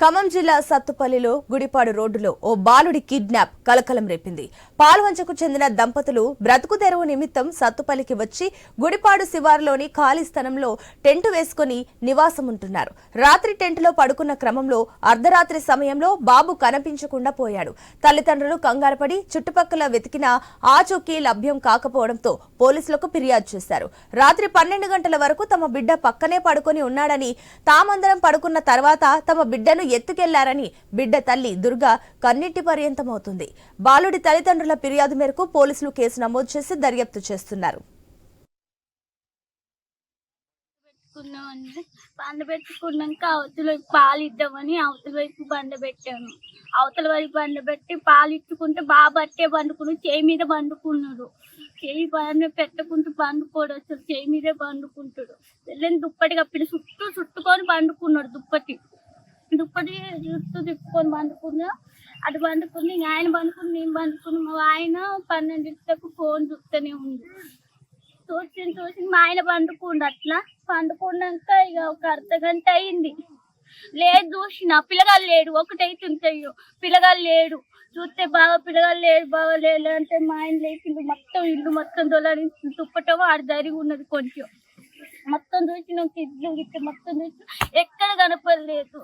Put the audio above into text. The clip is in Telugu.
ఖమ్మం జిల్లా సత్తుపల్లిలో గుడిపాడు రోడ్డులో ఓ బాలుడి కిడ్నాప్ కలకలం రేపింది. పాల్వంచకు చెందిన దంపతులు బ్రతుకు తెరువు నిమిత్తం సత్తుపల్లికి వచ్చి గుడిపాడు శివారులోని ఖాళీ స్థలంలో టెంట్ వేసుకుని నివాసం ఉంటున్నారు రాత్రి టెంట్లో పడుకున్న క్రమంలో అర్ధరాత్రి సమయంలో బాబు కనిపించకుండా పోయాడు. తల్లిదండ్రులు కంగారుపడి చుట్టుపక్కల వెతికినా ఆచూకీ లభ్యం కాకపోవడంతో పోలీసులకు ఫిర్యాదు చేశారు. రాత్రి పన్నెండు గంటల వరకు తమ బిడ్డ పక్కనే పడుకొని ఉన్నాడని తామందరం పడుకున్న తర్వాత తమ బిడ్డను ఎత్తుకెళ్ళారని బిడ్డ తల్లి దుర్గా కన్నీటి పర్యంతమవుతుంది. బాలుడి తల్లిదండ్రుల ఫిర్యాదు మేరకు పోలీసులు కేసు నమోదు చేసి దర్యాప్తు చేస్తున్నారు. పెట్టుకున్నామని బండ పెట్టుకున్నాక అవతల వైపు పాలు ఇద్దామని అవతల వైపు బండ పెట్టాను అవతల వైపు బండ పెట్టి పాలు ఇచ్చుకుంటే బాగా పట్టే పండుకుని చేయి మీద పండుకున్నాడు. చేయి బండ పెట్టకుంటూ పండుకోడు అసలు. చేయి మీదే పండుకుంటాడు. వెళ్ళని దుప్పటి కప్పిన చుట్టూ చుట్టుకొని పండుకున్నాడు దుప్పటి. చుట్టూ తిప్పుకొని పండుకున్నా. అటు పండుకుని ఆయన పండుకుని నేను పండుకుని మా ఆయన పన్నెండింటికి ఫోన్ చూస్తూనే ఉంది చూసి చూసి మా ఆయన పండుకుండు అట్లా. పండుకున్నాక ఇక ఒక అర్ధ గంట అయింది. లేదు చూసిన పిల్లగాలు లేడు. ఒకటైతే ఉంటాయో పిల్లగాలు లేడు. చూస్తే బాగా పిల్లగాలు లేడు బాగా లేడు అంటే మా ఆయన లేచిండు మొత్తం ఇల్లు మొత్తం దొలని తుప్పటం ఆడ జరిగి ఉన్నది కొంచెం. మొత్తం చూసిన ఇల్లు ఇట్లా మొత్తం చూసి ఎక్కడ కనపడలేదు.